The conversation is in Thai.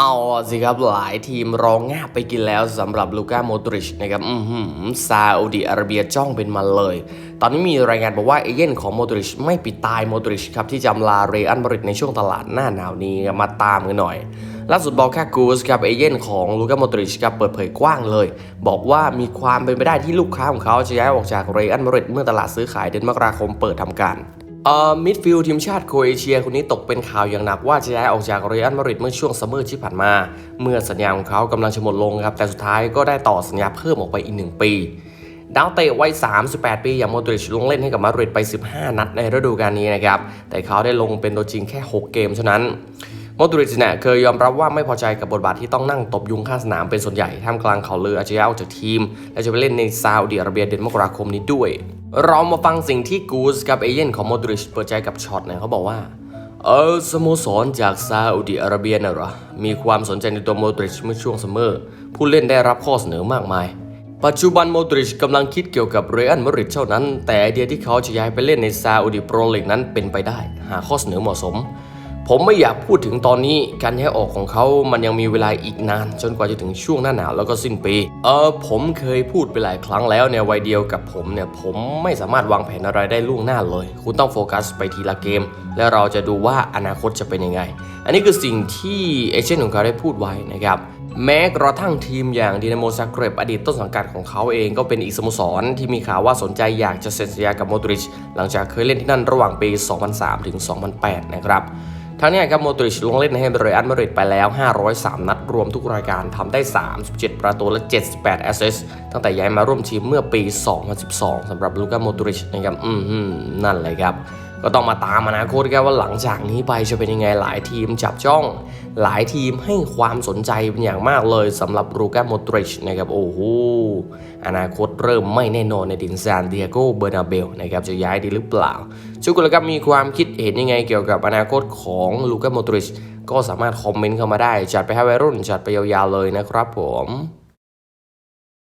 เอาสิครับหลายทีมร้องงาบไปกินแล้วสำหรับลูก้าโมดริชนะครับอือหือซาอุดิอาระเบียจ้องเป็นมันเลย ตอนนี้มีรายงานบอกว่าเอเย่นของโมดริชไม่ปิดตายโมดริชครับที่จำลาเรอัลมาดริดในช่วงตลาดหน้าหนาวนี้มาตามกันหน่อยล่าสุดบอกแค่กูสครับเอเย่นของลูก้าโมดริชครับเปิดเผยกว้างเลย บอกว่ามีความเป็นไปได้ที่ลูกค้าของเขาจะย้ายออกจากเรอัลมาดริดเมื่อตลาดซื้อขายเดือนมกราคมเปิดทำการ มิดฟิลด์ทีมชาติโครเอเชียคนนี้ตกเป็นข่าวอย่างหนักว่าจะย้ายออกจากเรอัลมาดริดเมื่อช่วงซัมเมอร์ที่ผ่านมา เมื่อสัญญาของเขากำลังจะหมดลงครับ แต่สุดท้ายก็ได้ต่อสัญญาเพิ่มออกไปอีก 1 ปี ดาวเตะวัย 38 ปี อย่างโมดริชลงเล่นให้กับมาดริดไป 15 นัดในฤดูกาลนี้นะครับ แต่เขาได้ลงเป็นตัวจริงแค่ 6 เกมเท่านั้นโมดริชเนี่ยเคยยอมรับว่าไม่พอใจกับบทบาทที่ต้องนั่งตบยุงข้างสนามเป็นส่วนใหญ่ท่ามกลางเขาวลืออาจจะย้ายออกจากทีม และจะไปเล่นในซาอุดิอาระเบียเดือนมกราคมนี้ด้วย เรามาฟังสิ่งที่กูสกับเอเย่นของโมดริชเปิดใจกับช็อตเนี่ยเขาบอกว่า เออสโมสรจากซาอุดิอาระเบียนะเหรอ มีความสนใจในตัวโมดริชเมื่อช่วงซัมเมอร์ ผู้เล่นได้รับข้อเสนอมากมาย ปัจจุบันโมดริชกำลังคิดเกี่ยวกับเรอัลมาริดเท่านั้น แต่ไอเดียที่เขาจะย้ายไปเล่นในซาอุดิโปรลีกนั้นเป็นไปได้ หาข้อเสนอเหมาะสม ผมไม่อยากพูดถึงตอนนี้การย้ายออกของเขามันยังมีเวลาอีกนาน จนกว่าจะถึงช่วงหน้าหนาวแล้วก็สิ้นปีเออผมเคยพูดไปหลายครั้งแล้วเนี่ยวัยเดียวกับผมเนี่ยผมไม่สามารถวางแผนอะไรได้ล่วงหน้าเลย คุณต้องโฟกัสไปทีละเกม แล้วเราจะดูว่าอนาคตจะเป็นยังไง อันนี้คือสิ่งที่เอเจนต์ของเขาได้พูดไว้นะครับแม้กระทั่งทีมอย่างดินาโมซาเกรบอดีตต้นสังกัดของเขาเองก็เป็นอีกสโมสร ที่มีข่าวว่าสนใจอยากจะเซ็นสัญญากับโมดริช หลังจากเคยเล่นที่นั่นระหว่างปี 2003 ถึง 2008 นะครับ ทั้งนี้ครับโมดริชลงเล่นให้เรอัลมาดริดไปแล้ว 503 นัดรวมทุกรายการทำได้ 37 ประตูและ 78 แอสซิสต์ตั้งแต่ย้ายมาร่วมทีมเมื่อปี 2012สำหรับลูก้าโมดริชนะครับ อืมหืมนั่นเลยครับ ก็ต้องมาตามอนาคตกันว่าหลังจากนี้ไปจะเป็นยังไงหลายทีมจับจ้อง หลายทีมให้ความสนใจเป็นอย่างมากเลยสำหรับลูก้าโมดริชนะครับโอ้โหอนาคตเริ่มไม่แน่นอนในดินซานเดียโกเบอร์นาเบลนะครับจะย้ายดีหรือเปล่าทุกคนแล้วครับมีความคิดเห็นยังไงเกี่ยวกับอนาคตของลูกาโมดริชก็สามารถคอมเมนต์เข้ามาได้ จัดไปให้วัยรุ่นจัดไปยาวๆเลยนะครับผม